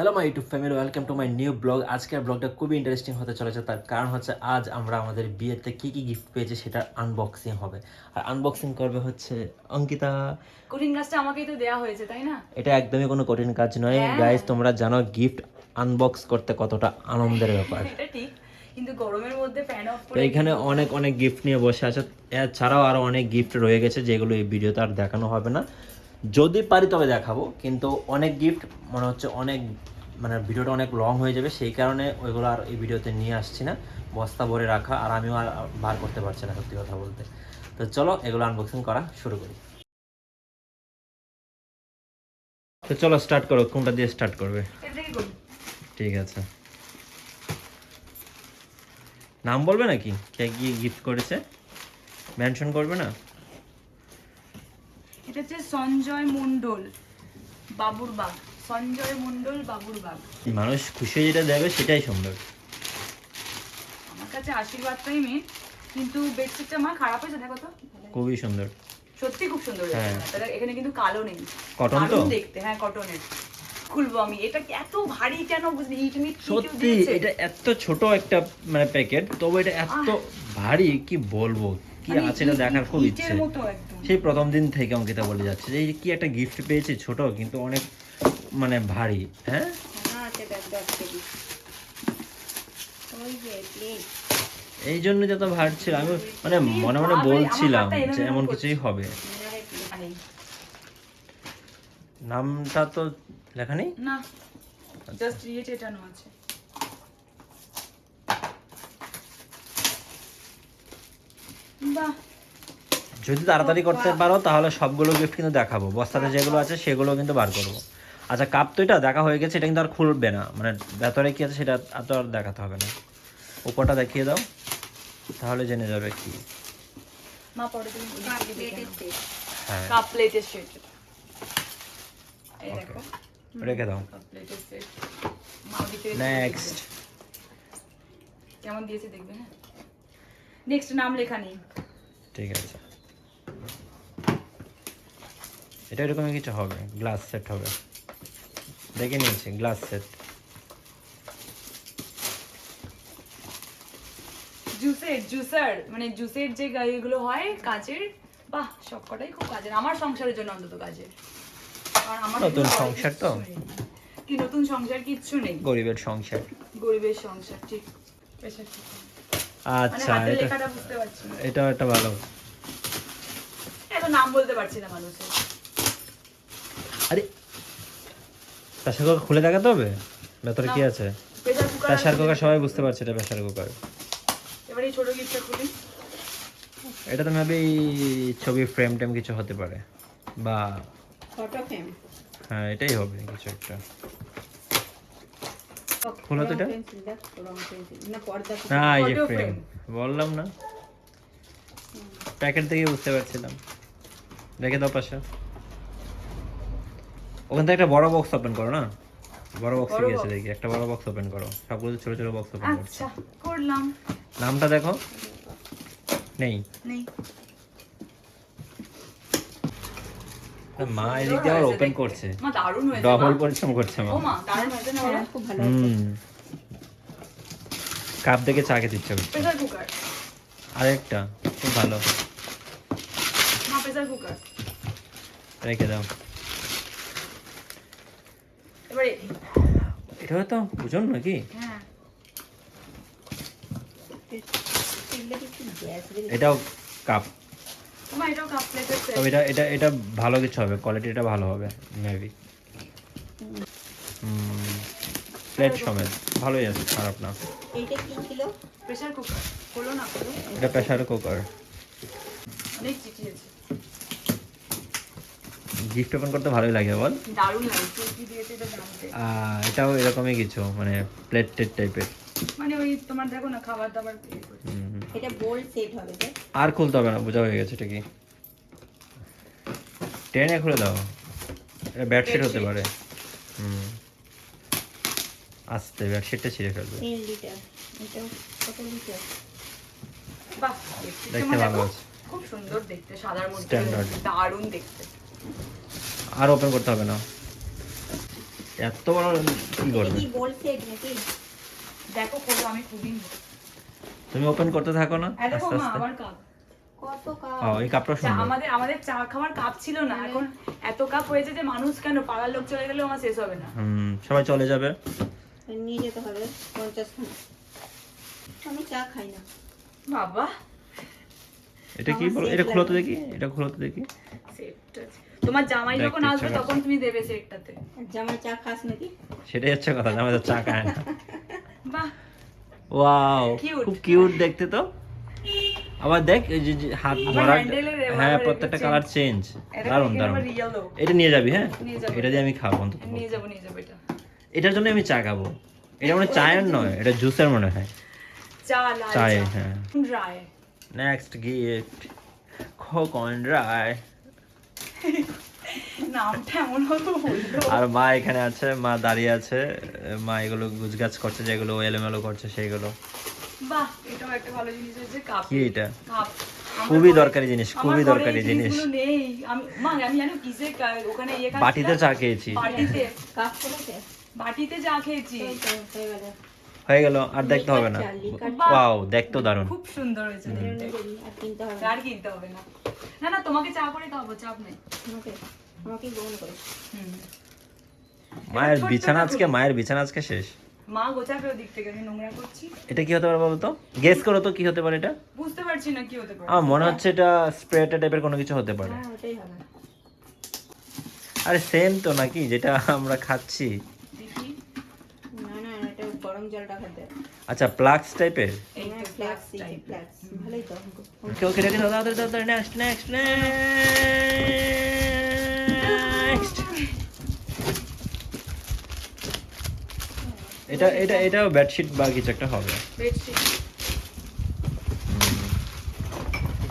Hello my YouTube family welcome to my new blog আজকের ব্লগটা খুবই ইন্টারেস্টিং হতে চলেছে। তার কারণ হচ্ছে আজ আমরা আমাদের বিয়েতে কি কি গিফট পেয়েছি সেটার আনবক্সিং হবে। আর আনবক্সিং করবে হচ্ছে অঙ্কিতা। কঠিন কাজটা আমাকেই তো দেয়া হয়েছে তাই না? এটা একদমই কোনো কঠিন কাজ নয়। হ্যাঁ। গাইজ তোমরা জানো গিফট আনবক্স করতে কতটা আনন্দের ব্যাপার। এটা ঠিক কিন্তু গরমের মধ্যে ফ্যান অফ করে এখানে অনেক অনেক গিফট নিয়ে বসে আছে। এছাড়াও আরও অনেক গিফট রয়ে গেছে যেগুলো এই ভিডিওতে আর দেখানো হবে না। যদি পারি তবে দেখাবো কিন্তু অনেক গিফট মনে হচ্ছে অনেক মানে ভিডিওটা অনেক লং হয়ে যাবে সেই কারণে ওইগুলো আর এই ভিডিওতে নিয়ে আসছি না। বস্তা ভরে রাখা আর আমিও আর বার করতে পারছি না সত্যি কথা বলতে। তো চলো এগুলো আনবক্সিং করা শুরু করি। তো চলো স্টার্ট করো কোনটা দিয়ে স্টার্ট করবে? ঠিক আছে। নাম বলবে নাকি? কে কি গিফট করেছে? মেনশন করবে না? এটা হচ্ছে সঞ্জয় মণ্ডল বাবুর বাগ। সঞ্জয় বাগ। মানুষ খুশি হয়ে যেটা দেবে সেটাই সুন্দর আমার কাছে আশীর্বাদটাই মেন কিন্তু বেডশিটটা মা খারাপ হয়েছে দেখো তো। খুবই সুন্দর। সত্যি খুব সুন্দর হ্যাঁ। এখানে কিন্তু কালো নেই। Cotton তো? দেখতে হ্যাঁ কটনের খুলবো আমি। এটা এত ভারী কেন বুঝলি? ইট মিট কি কেউ সত্যি এটা এত ছোট একটা মানে প্যাকেট তবে এটা এত ভারী কি বলব? কি মানে আছে এটা দেখার খুব ইচ্ছে। সেই প্রথম দিন থেকে অঙ্কিতা বলে যাচ্ছে। যে কি একটা গিফট পেয়েছি ছোট কিন্তু অনেক মানে ভারী হ্যাঁ? এই জন্য যত ভার ছিল। আমি মানে মনে মনে বলছিলাম যে এমন কিছুই হবে। নামটা তো লেখা নেই? না জাস্ট ইয়ে চেটানো আছে। বাহ। যদি তাড়াতাড়ি করতে পারো তাহলে সবগুলো গিফট কিন্তু দেখাবো। বস্তাতে যেগুলো আছে সেগুলো কিন্তু বার করব। আচ্ছা কাপ তো এটা দেখা হয়ে গেছে এটা কিন্তু আর খুলবে না। মানে ভেতরে কি আছে সেটা আর তো আর দেখাতে হবে না। উপরটা দেখিয়ে দাও তাহলে জেনে যাবে কি। হ্যাঁ। কাপ প্লেটের এই দেখো। রেখে দাও। কাপ মা ওদিকে নেক্সট কেমন দিয়েছে দেখবে নেক্সট নাম লেখা নেই। ঠিক আছে। এটা এরকমই কিছু হবে গ্লাস সেট হবে। দেখে নিয়েছি গ্লাস সেট জুসের জুসার মানে জুসের যে গাড়িগুলো হয় কাজের বাহ সবকটাই খুব কাজের আমার সংসারের জন্য অন্তত কাজের কারণ আমার নতুন সংসার তো? কি নতুন সংসার কিচ্ছু নেই? গরিবের সংসার। গরিবের সংসার ঠিক। মানে আচ্ছা হাতের এটা এটাও একটা ভালো। এত নাম বলতে পারছি না মানুষের। আরে প্রেসার কুকার খুলে দেখাতে হবে? ভেতরে কি আছে? প্রেসার কুকার সবাই বুঝতে পারছে এটা প্রেসার কুকার। এবার এই ছোট গিফটটা খুলি। এটা তো ভাবি ছবি ফ্রেম টেম কিছু হতে পারে। বা ফটো ফ্রেম হ্যাঁ এটাই হবে কিছু একটা। খোলো তো এটা। না এই যে ফ্রেম বললাম না। প্যাকেট থেকে বুঝতে পারছিলাম। রেখে দাও পাশে। ওখান থেকে একটা বড় বক্স ওপেন করো না? বড় বক্স বড় গিয়েছে দেখি। একটা বড় বক্স ওপেন করো। সবগুলো ছোট ছোট বক্স ওপেন করছ। আচ্ছা করলাম। নামটা দেখো। নেই? নেই। মা এদিক দিয়ে আবার ওপেন করছে। মা দারুণ হয়েছে ডবল পরিশ্রম করছে মা। ও মা দারুণ হয়েছে না হ্যাঁ, খুব ভালো হুম। কাপ দেখে চা খেতে ইচ্ছে করছে। প্রেসার কুকার আরেকটা খুব ভালো। মা প্রেসার কুকার রেখে দাও। এবারে এটা তো বুঝুন নাকি? হ্যাঁ। এটাও কাপ তবে এটা এটা এটা ভালো কিছু হবে। কোয়ালিটিটা ভালো হবে মেবি প্লেট সমেত। ভালোই আছে খারাপ না। এইটা কি ছিল? প্রেসার কুকার হলো না এটা প্রেশার কুকার অনেক চিঠি আছে। গিফট ওপেন করতে ভালোই লাগে বল। দারুণ লাগে এটাও এরকমই কিছু মানে প্লেট টেট টাইপের মানে ওই তোমার দেখো না খাবার দাবার এটা বোল্ড সেট হবে আর খুলতে হবে না বোঝা হয়ে গেছে এটা কি? টেনে খুলে দাও। এটা বেডশিট হতে পারে। হুম। আস্তে বেডশিটটা ছিঁড়ে ফেলবে। তিন লিটার এটা কত লিটার বাহ দেখতে দেখতে ভালো আছে। খুব সুন্দর দেখতে সাদার মধ্যে দারুণ দেখতে। আর ওপেন করতে হবে না। এত বড় কি করবে? দেখো খোলো আমি খুবই তুমি ওপেন করতে থাকো না? আস্তে মা আস্তে। আবার কাপ কত কাপ ও এই কাপটা সুন্দর আমাদের আমাদের চা খাওয়ার কাপ ছিল না। এখন এত কাপ হয়েছে যে মানুষ কেন? পাড়ার লোক চলে গেলেও আমার শেষ হবে না। হুম সবাই চলে যাবে। নিয়ে যেতে হবে পঞ্চাশ আমি চা খাই না। বাবা। এটা কি বলো? এটা খুলো তো দেখি। এটা খুলো তো দেখি। সেটটা তোমার জামাই যখন আসবে তখন তুমি দেবে সেটটাতে জামাই চা খাস নাকি? সেটাই হচ্ছে কথা আমাদের চা খায় না। বাহ। ওয়াও খুব কিউট দেখতে তো। আবার দেখ এই যে যে হাত এ- হ্যাঁ প্রত্যেকটা কালার চেঞ্জ দারুণ দারুণ এটা নিয়ে যাবি হ্যাঁ? এটা দিয়ে আমি খাব অন্তত নিয়ে যাব নিয়ে যাব এটা। এটার জন্য আমি চা খাব। এটা মানে চায়ের নয় এটা জুসের মনে হয়। চা লাল চায়ে, চা। হ্যাঁ। Dry next gift Khokon Roy নামটা এমন হতো বলতো আর মা এখানে আছে মা দাঁড়িয়ে আছে মা এগুলো গুজগাছ করছে যেগুলো এলোমেলো করছে সেইগুলো। বাহ এটাও একটা ভালো জিনিস হচ্ছে কাপ। কি এটা? কাপ। খুবই দরকারি জিনিস, খুবই দরকারি জিনিস। নেই। আমি মা আমি জানো কিসে ওখানে ইয়ে বাটিতে চা খেয়েছি। বাটিতে। কাপ বাটিতে চা খেয়েছি। হয়ে গেল আর দেখতে হবে না। ওয়াও দেখতেও দারুণ। খুব সুন্দর হয়েছে দেখতে। আর কিনতে হবে না। আর কিনতে হবে না। না না তোমাকে চা করে খাব চাপ নেই। আমাকে আমাকে গ্রহণ করে। মায়ের বিছানা আজকে মায়ের বিছানা আজকে শেষ? মা গোছাবে ওদিক থেকে আমি নোংরা করছি। এটা কি হতে পারে বলতো? গেস করো তো কি হতে পারে এটা? বুঝতে পারছি না কি হতে পারে। আমার মনে হচ্ছে এটা স্প্রেটা টাইপের কোনো কিছু হতে পারে। হ্যাঁ ওটাই হবে। আরে সেম তো নাকি যেটা আমরা খাচ্ছি। না গরম জলটা খেতে আচ্ছা প্লাক্স টাইপের? এই তো flax flax city type। Flax ভালোই তো। ওকে ওকে রেখে দাও নেক্সট নেক্সট নেক্সট এটা এটা এটাও বেডশিট বা কিছু একটা হবে।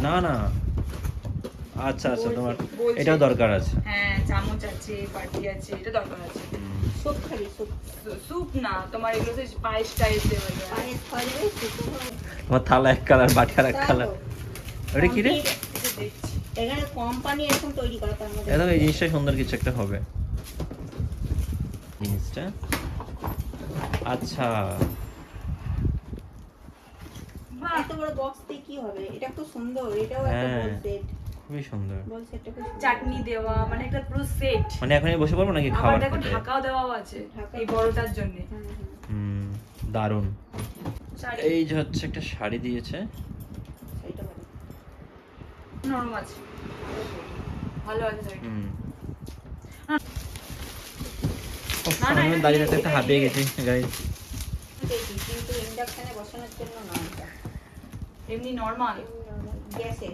না না। আচ্ছা আচ্ছা তোমার এটাও দরকার আছে। হ্যাঁ চামচ আছে বাটি আছে এটা দরকার আছে। খাবি স্যুপ না তোমার এগুলো পায়েস টাইস দেওয়া যায়। পায়েস খাওয়া যাবে তোমার থালা এক কালার বাটি আর এক কালার। ওটা কি রে? এখানে কোম্পানি এরকম তৈরি করা তার মধ্যে এটা এই জিনিসটা সুন্দর কিছু একটা হবে। জিনিসটা। আচ্ছা। এত বড় বক্স দিয়ে কি হবে? এটা খুব সুন্দর এটাও একটা হ্যাঁ। বল সেট খুবই সুন্দর। চাটনি দেওয়া মানে একটা পুরো সেট মানে এখন বসে পড়ব নাকি খাবার দেখো ঢাকাও দেওয়াও আছে এই বড়টার জন্য। হুম, দারুণ। এই যে হচ্ছে একটা শাড়ি দিয়েছে। নরম আছে। ভালো আছে শাড়িটা। হুম। না, না, আমি দাঁড়িয়ে থাকতে একটা এটা হাঁপিয়ে দিয়ে। গেছি গাইজ কিন্তু ইন্ডাকশনে বসানোর জন্য না এমনি নরমাল গ্যাসে।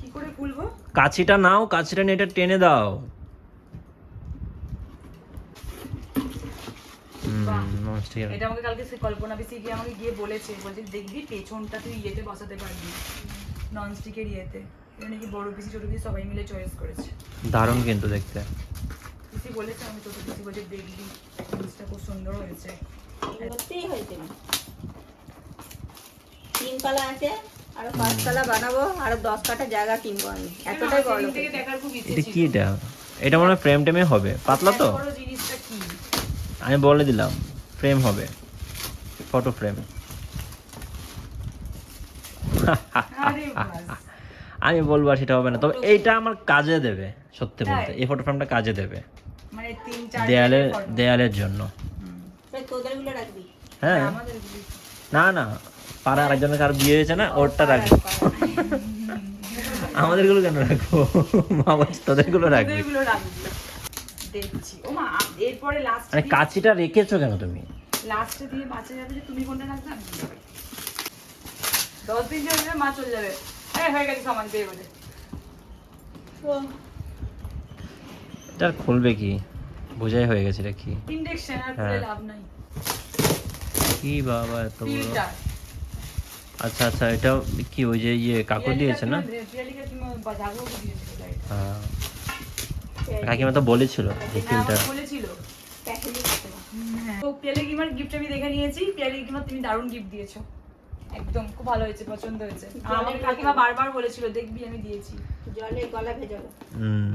কি করে খুলবো? কাছিটা নাও কাছিটা নিয়ে এটা টেনে দাও। হুম, বাহ। নমস্কার। এটা আমাকে কালকে সে কল্পনা পিসি গিয়ে আমাকে গিয়ে বলেছে বলছে দেখবি পেছনটা তুই ইয়েতে বসাতে পারবি ননস্টিকের ইয়েতে। এটা নাকি বড় পিসি ছোট পিসি সবাই মিলে চয়েস করেছে। দারুণ কিন্তু দেখতে। পিসি বলেছে আমি ছোট পিসি বলছে দেখবি জিনিসটা খুব সুন্দর হয়েছে। তিন পালা আছে। আরও পাঁচ বানাবো আরও দশ কাঠা জায়গা কিনবো আমি। এতটাই বড় সেদিন থেকে দেখার খুব ইচ্ছে এটা কি এটা? এটা মনে হয় ফ্রেম টেমে হবে। পাতলা তো? এত বড় জিনিসটা কি? আমি বলে দিলাম ফ্রেম হবে। ফটো ফ্রেম আরে আমি বলব আর সেটা হবে না। তবে এইটা আমার কাজে দেবে সত্যি বলতে। এই ফটো ফ্রেমটা কাজে দেবে। মানে তিন চার দেয়ালে দিনের photo। দেয়ালের জন্য। হ্যাঁ। না না। পাড়া আরেকজনের কার বিয়ে হয়েছে না ওরটা রাখব। আমাদেরগুলো কেন রাখব? মা বলছে রাখবি। মানে কাছিটা রেখেছো কেন তুমি? লাস্টে দিয়ে বাঁচা যাবে যে তুমি কোনটা রাখবে আমি কোনটা রাখব। দশ দিন চলে মা চলে যাবে। হ্যাঁ হয়ে গেছে সমাজ দিয়ে বলে এটা খুলবে কি? বোঝাই হয়ে গেছে এটা কি? ইন্ডেকশন আর হ্যাঁ। লাভ নাই। কি বাবা এত বড়। আচ্ছা আচ্ছা এটা কি ওই যে ইয়ে কাকু দিয়েছে না? হ্যাঁ। কাকিমা তো বলেছিল যে ফিল্টার বলেছিল। প্যাকেজে করতে হবে। তো পিয়ালি কিমার গিফট আমি দেখে নিয়েছি। কিমা তুমি দারুণ গিফট দিয়েছ। একদম খুব ভালো হয়েছে পছন্দ হয়েছে। আর আমাকে কাকিমা বারবার বলেছিল দেখবি আমি দিয়েছি। জলে গলা হুম।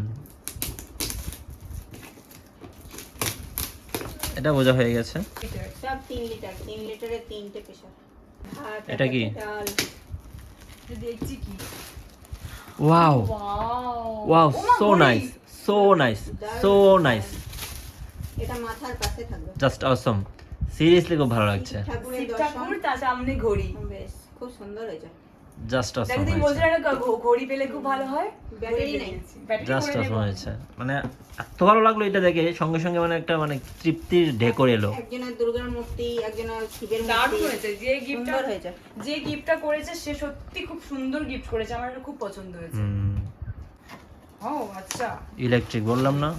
এটা বোঝা হয়ে গেছে। সব তিন লিটার তিন লিটারের তিনটে প্রেশার ভাত এটা কি? দেখছি wow. Wow. So nice so nice so nice. এটা মাথার পাশে থাকবে। জাস্ট অসম। সিরিয়াসলি খুব ভালো লাগছে। ঠাকুরের দর্শন। ঠাকুর তার সামনে ঘড়ি। বেশ খুব সুন্দর হয়েছে। জাস্ট ঘড়ি পেলে খুব ভালো হয়। ব্যাটারি ঘড়ি নেই। পেয়েছি। ব্যাটারি জাস্ট অসম হয়েছে। মানে এত ভালো লাগল এটা দেখে সঙ্গে সঙ্গে মানে একটা মানে তৃপ্তির ঢেকর এলো। একজনের দুর্গার মূর্তি একজনের শিবের মূর্তি। হয়েছে। যে গিফটটা হয়েছে যে গিফটটা করেছে সে সত্যি খুব সুন্দর গিফট করেছে। আমার এটা খুব পছন্দ হয়েছে। হুম। ও আচ্ছা। ইলেকট্রিক বললাম না?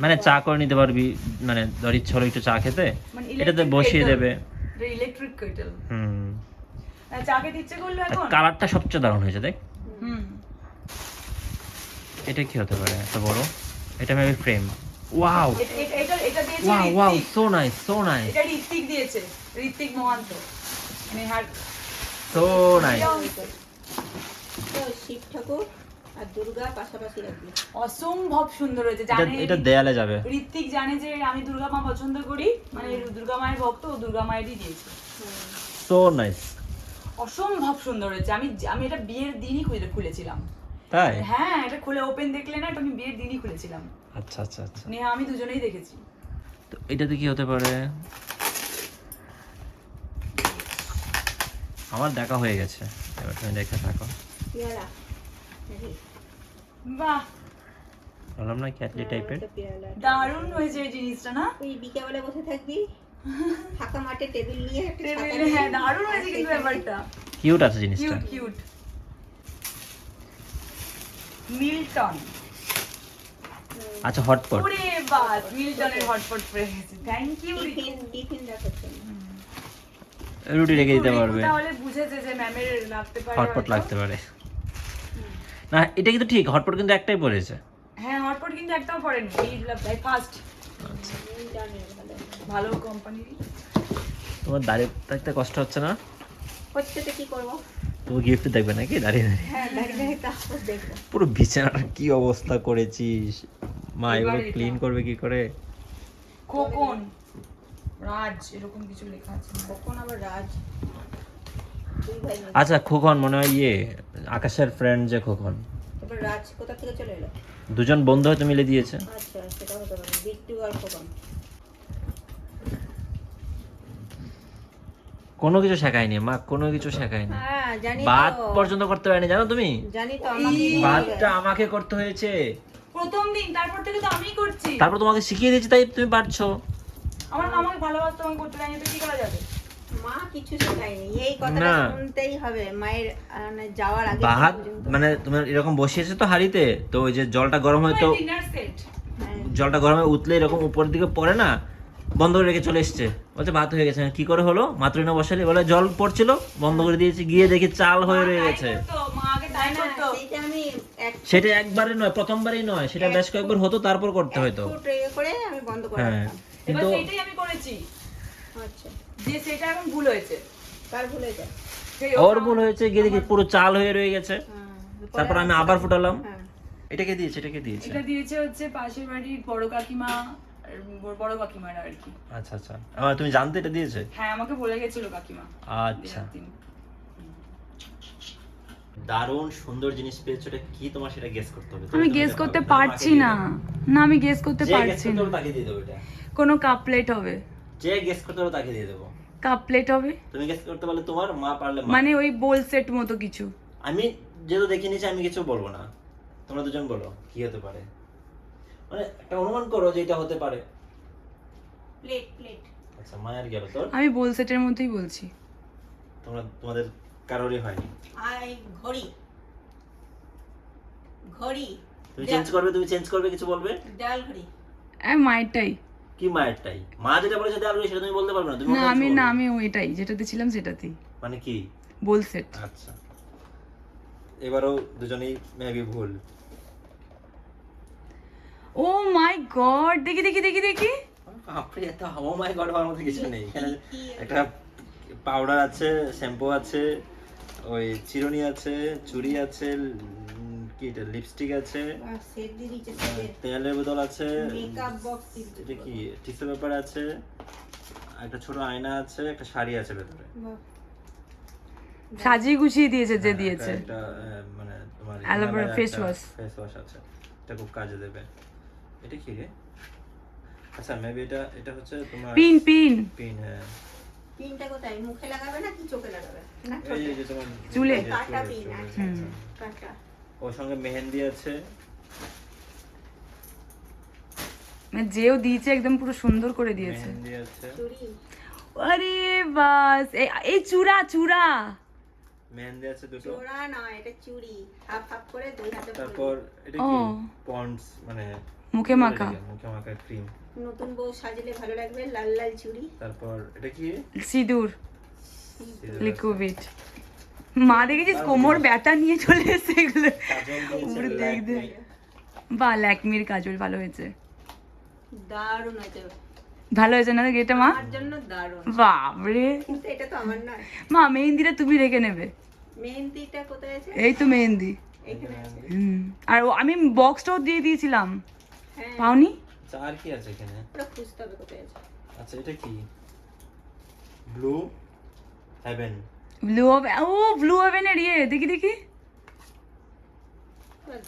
মানে চা করে নিতে পারবি মানে ধর ইচ্ছে হলো একটু চা খেতে। মানে এটাতে বসিয়ে দেবে। Electric kettle hmm. চা খেতে ইচ্ছে করল এখন? কালারটা সবচেয়ে দারুণ হয়েছে দেখ। হুম। এটা কি হতে পারে? এত বড়? এটা মেবি ফ্রেম ওয়াও এটা- এটা- দিয়েছে wow wow so nice so nice এটা ঋত্বিক দিয়েছে ঋত্বিক মহান্ত। নেহার সো নাইস তো শিব ঠাকুর আর দুর্গা পাশাপাশি রাখবে। অসম্ভব সুন্দর হয়েছে এটা জানে এটা দেয়ালে যাবে। ঋত্বিক জানে যে আমি দুর্গা মা পছন্দ করি মানে দুর্গা মায়ের ভক্ত ও দুর্গা মায়েরই দিয়েছে। সো নাইস অসম্ভব সুন্দর হয়েছে। আমি আমি এটা বিয়ের দিনই খুলে খুলেছিলাম। তাই? হ্যাঁ এটা খুলে ওপেন দেখলে না এটা আমি বিয়ের দিনই খুলেছিলাম। আচ্ছা আচ্ছা আচ্ছা। নেহা আমি দুজনেই দেখেছি। তো এটাতে কি হতে পারে? আমার দেখা হয়ে গেছে। এবার তুমি দেখে থাকো। বাহ! বললাম না ক্যাটলি টাইপের দারুণ হয়েছে এই জিনিসটা না? তুই বিকাবেলা বসে থাকবি। ফাঁকা মাঠে টেবিল নিয়ে টেবিলে হ্যাঁ দারুণ হয়েছে কিন্তু ব্যাপারটা। কিউট আছে জিনিসটা। Cute cute Milton. আচ্ছা হটপট ওরে বাস মিল্টনের হটপট গেছি। থ্যাংক ইউ টিফিন টিফিন রাখার জন্য রুটি রেখে দিতে পারবে। তাহলে বুঝেছে যে ম্যামের লাগতে পারে হটপট লাগতে পারে। না এটা কিন্তু ঠিক হটপট কিন্তু একটাই পড়েছে। হ্যাঁ হটপট কিন্তু একটাও পড়েনি। এই ফার্স্ট আচ্ছা। জানি ভালো কোম্পানি তোমার দাঁড়িয়ে থাকতে কষ্ট হচ্ছে না? হচ্ছে তো কি করব? তুমি গিফট দেখবে নাকি দাঁড়িয়ে দাঁড়িয়ে হ্যাঁ দাঁড়িয়ে দাঁড়িয়ে পুরো বিছানাটা কি অবস্থা করেছিস? মা এগুলো ক্লিন করবে কি করে? খোকন। রাজ এরকম কিছু লেখা আছে। আবার রাজ। আচ্ছা খোকন মনে হয় ইয়ে আকাশের ফ্রেন্ড যে খোকন। এবার রাজ কোথা থেকে চলে এলো? দুজন বন্ধু হয়তো মিলে দিয়েছে। আচ্ছা সেটা হতে পারে। বিট্টু আর খোকন। কোনো কিছু শেখায়নি মা কোনো কিছু শেখায়নি। হ্যাঁ জানি ভাত পর্যন্ত করতে পারেনি জানো তুমি? জানি তো আমাকে। ভাতটা আমাকে করতে হয়েছে। প্রথম দিন তারপর থেকে তো আমিই করছি। তারপর তোমাকে শিখিয়ে দিয়েছি তাই তুমি পারছ। আমার আমাকে ভালোবাসতে আমাকে করতে দেয়নি তো কি করা যাবে? মা কিছু শেখায়নি এই কথাটা না। শুনতেই হবে মায়ের মানে যাওয়ার আগে ভাত মানে তুমি এরকম বসিয়েছে তো হাঁড়িতে তো ওই যে জলটা গরম হয় তো হ্যাঁ, জলটা গরমে উতলে এরকম উপরের দিকে পড়ে না? বন্ধ করে রেখে চলে এসছে। বলছে ভাত হয়ে গেছে। কি করে হলো? মাত্রই না বসালি? বলে জল পড়ছিল বন্ধ করে দিয়েছি। গিয়ে দেখি চাল হয়ে রয়ে গেছে। মা আগে তাই না, করতো সেইটা আমি এক সেটা একবারে নয় প্রথমবারই নয়। সেটা বেশ কয়েকবার হতো তারপর করতে হতো আমি হ্যাঁ। কিন্তু সেটাই আমি করেছি। আচ্ছা। যে সেটা এখন ভুল হয়েছে। কার ভুলে যায় সেই ওর ভুল হয়েছে গিয়ে দেখি পুরো চাল হয়ে রয়ে গেছে। হ্যাঁ, তারপর আমি আবার ফুটালাম। হ্যাঁ। এটাকে দিয়েছে? এটাকে দিয়েছে? এটা দিয়েছে হচ্ছে পাশের বাড়ির বড় কাকিমা বড় কাকিমার আর কি। আচ্ছা আচ্ছা। তুমি জানতে এটা দিয়েছে? হ্যাঁ আমাকে বলে গেছিল কাকিমা। আচ্ছা। দারুণ সুন্দর জিনিস পেয়েছ এটা কি তোমার সেটা গেস করতে হবে? আমি গেস করতে পারছি না। না আমি গেস করতে পারছি না। তাকে দিয়ে দেবো এটা। কোনো কাপ প্লেট হবে। যে গেস করতে তাকে দিয়ে দেবো। কাপ প্লেট হবে? তুমি গেস করতে পারলে তোমার মা পারলে মানে ওই বোল সেট মতো কিছু। আমি যেহেতু দেখে নিয়েছি আমি কিছু বলব না। তোমরা দুজন বলো কি হতে পারে? মানে একটা অনুমান করো যে এটা হতে পারে। প্লেট প্লেট আচ্ছা মায়ের গেল তোর। আমি বোল সেটের মতোই বলছি। তোমরা তোমাদের কারোরই হয়নি। আই ঘড়ি। ঘড়ি। তুমি চেঞ্জ করবে তুমি চেঞ্জ করবে কিছু বলবে? ডাল ঘড়ি। আমি মায়েরটাই। কি মায়েরটাই? মা যেটা বলেছে দেওয়ার সেটা তুমি বলতে পারবে না। তুমি না আমি না। আমি ওইটাই যেটাতে ছিলাম সেটাতেই। মানে কি? বোল সেট আচ্ছা। এবারও দুজনেই মেবি ভুল। ও মাই গড দেখি দেখি দেখি দেখি। আপনি এত ও মাই গড হওয়ার মতো কিছু নেই। এখানে একটা পাউডার আছে শ্যাম্পু আছে ওই চিরুনি আছে চুড়ি আছে কি এটা লিপস্টিক আছে তেলের বোতল আছে এটা কি টিস্যু পেপার আছে একটা ছোট আয়না আছে একটা শাড়ি আছে ভেতরে। সাজিয়ে গুছিয়ে দিয়েছে যে হ্যাঁ, দিয়েছে। একটা, মানে তোমার vera face ফেস ওয়াশ আছে। এটা খুব কাজে দেবে। এটা কি রে? আচ্ছা মেবি এটা এটা হচ্ছে তোমার পিন পিন। পিন হ্যাঁ। পিনটা কোথায়? মুখে লাগাবে না কি চোখে লাগাবে? না এই যে তোমার চুলে। কাটা পিন আচ্ছা। কাটা। ওর সঙ্গে মেহেন্দি আছে। মানে যেও দিয়েছে একদম পুরো সুন্দর করে দিয়েছে। মেহেন্দি আছে। আরে বাস এই- চূড়া চূড়া। মেহেন্দি আছে দুটো। জোড়া নয় এটা চুড়ি। হাফ হাফ করে দুই হাতে তারপর এটা কি? পন্ডস মানে মুখে মাখা। মুখে মাখা ক্রিম নতুন বউ সাজলে ভালো লাগবে লাল লাল চুড়ি। তারপর এটা কি? সিঁদুর। লিকুইড মা দেখেছিস কোমর ব্যথা নিয়ে চলে এসে এগুলো। দিয়েছে, দেখ দে। বা ল্যাকমির কাজল ভালো হয়েছে। দারুণ হয়েছে। ভালো হয়েছে না এটা মা? আমার জন্য দারুণ। বাবরে কিন্তু এটা তো আমার নয়। মা মেহেন্দিটা তুমি রেখে নেবে। মেহেন্দিটা কোথায় আছে? এই তো মেহেন্দি। আর ও- আমি বক্সটাও দিয়ে দিয়েছিলাম। পাওনি? আচ্ছা আর কি আছে এখানে? ওটা খুঁজতে হবে কোথায় আছে। আচ্ছা এটা কি? ব্লু হেভেন ব্লু ও ব্লু ওভেনের ইয়ে দেখি দেখি।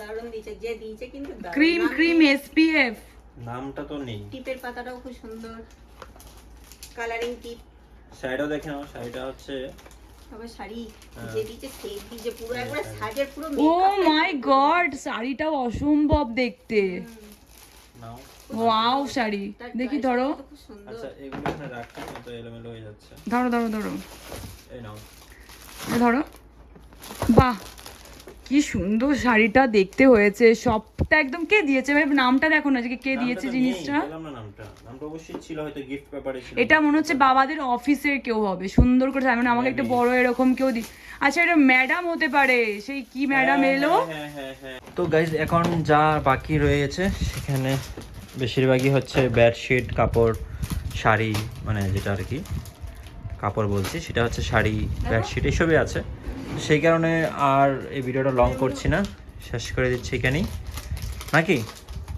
দারুণ দিয়েছে যে দিয়েছে কিন্তু ক্রিম ক্রিম এসপিএফ নামটা তো নেই। টিপের পাতাটাও খুব সুন্দর। কালারিং টিপ শাড়িটাও দেখে নাও শাড়িটা হচ্ছে আবার শাড়ি হ্যাঁ। যে দিয়েছে সেট দিয়েছে পুরো একবার সাজের পুরো ও মাই গড শাড়িটাও অসম্ভব দেখতে। নাও। ওয়াও শাড়ি। দেখি ধরো। আচ্ছা এগুলো এখানে রাখছি তো এলোমেলো হয়ে যাচ্ছে। ধরো ধরো ধরো। এই নাও। ধরো। বাহ। কি সুন্দর শাড়িটা দেখতে হয়েছে। সবটা একদম কে দিয়েছে? ভাই নামটা দেখো না যে কে দিয়েছে জিনিসটা? পেলাম না নামটা। নামটা অবশ্যই ছিল হয়তো গিফট পেপারে ছিল। এটা মনে হচ্ছে বাবাদের অফিসের কেউ হবে। সুন্দর করে মানে আমাকে একটা বড় এরকম কেউ দি আচ্ছা এটা ম্যাডাম হতে পারে। সেই কি ম্যাডাম এলো? হ্যাঁ, হ্যাঁ, হ্যাঁ। তো গাইজ এখন যা বাকি রয়েছে সেখানে বেশিরভাগই হচ্ছে বেডশিট কাপড় শাড়ি মানে যেটা আর কি কাপড় বলছি সেটা হচ্ছে শাড়ি বেডশিট এসবই আছে। সেই কারণে আর এই ভিডিওটা লং করছি না। শেষ করে দিচ্ছি এখানেই। নাকি?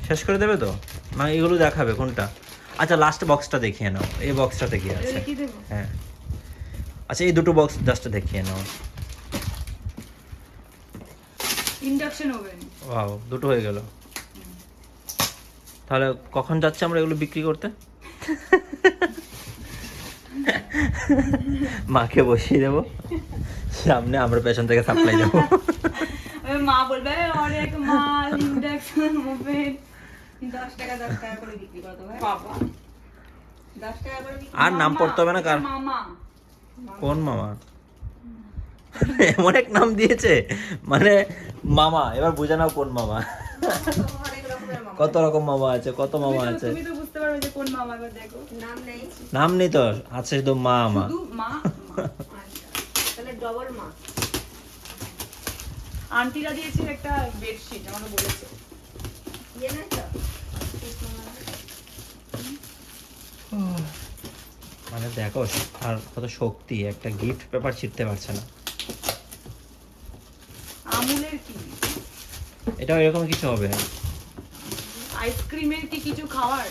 শেষ করে দেবে তো? না এগুলো দেখাবে কোনটা? আচ্ছা লাস্ট বক্সটা দেখিয়ে নাও। এই বক্সটাতে কি আছে? হ্যাঁ। আচ্ছা এই দুটো বক্স জাস্ট দেখিয়ে নাও। ইন্ডাকশন ওভেন ওয়াও দুটো হয়ে গেল। তাহলে কখন যাচ্ছে আমরা এগুলো বিক্রি করতে? মাকে বসিয়ে দেবো। সামনে আমরা পেছন থেকে সাপ্লাই দেবো। মা বলবে অনেক মা ইন্ডাকশন ওভেন দশ টাকা দশ টাকা করে বিক্রি করতে হবে বাবা। দশ টাকা করে আর নাম পড়তে হবে না কার? মামা। কোন মামা? এমন এক নাম দিয়েছে। মানে মামা এবার বুঝে নাও কোন মামা। মামা। কত রকম মামা আছে কত মামা আছে। তুমি তো বুঝতে পারবে যে কোন মামা এবার দেখো। নাম নেই। নাম নেই তো আছে শুধু মা মা শুধু মা মা। আচ্ছা তাহলে ডবল মা আন্টিরা দিয়েছে একটা বেডশিট আমাকে বলেছে। ইয়ে না তো মানে দেখো আর কত শক্তি একটা গিফট পেপার ছিটতে পারছে না। আমুলের কি? এটা এরকম কিছু হবে। আইসক্রিমের কি কিছু খাওয়ার?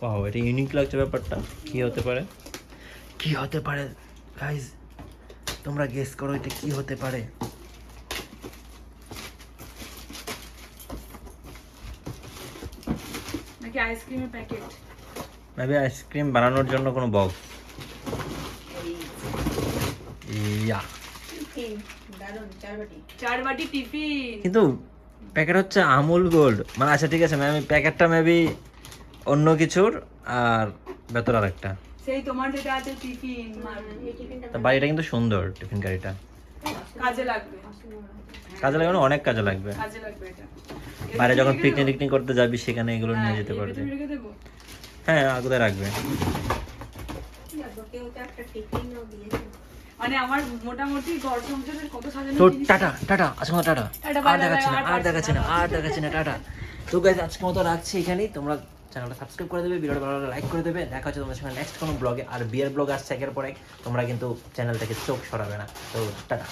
পাও এটা ইউনিক লাগছে ব্যাপারটা কি হতে পারে? কি হতে পারে? গাইজ তোমরা গেস করো এটা কি হতে পারে। নাকি আইসক্রিমের প্যাকেট মেবি আইসক্রিম বানানোর জন্য কোনো বক্স ইয়া। টিফিন দারুণ চার বাটি। চার বাটি টিফিন কিন্তু প্যাকেট হচ্ছে আমুল গোল্ড মানে আচ্ছা ঠিক আছে ম্যাম প্যাকেটটা মেবি অন্য কিছুর আর ভেতর আর একটা সেই তোমার যেটা আছে টিফিন তা বাড়িটা কিন্তু সুন্দর টিফিন গাড়িটা। কাজে লাগবে। কাজে লাগবে না অনেক কাজে লাগবে। কাজে লাগবে এটা। বাইরে যখন পিকনিক টিকনিক করতে যাবি সেখানে এগুলো হ্যাঁ, নিয়ে যেতে এর পারবে। হ্যাঁ আগুতে রাখবে। মানে আমার মোটামুটি ঘর সংসারের কত সাজানো তো টাটা টাটা আজকে মতো টাটা। আর দেখাচ্ছি না আর আর দেখাচ্ছি না আর দেখাচ্ছি না টাটা। তো গাইজ আজকে মতো রাখছি এখানেই। তোমরা চ্যানেলটা সাবস্ক্রাইব করে দেবে, ভিডিওটা ভালো লাইক করে দেবে। দেখা হচ্ছে তোমাদের সঙ্গে নেক্সট কোনো ব্লগে আর বিয়ের ব্লগ আসছে একের পরে তোমরা কিন্তু চ্যানেল থেকে চোখ সরাবে না। তো টাটা।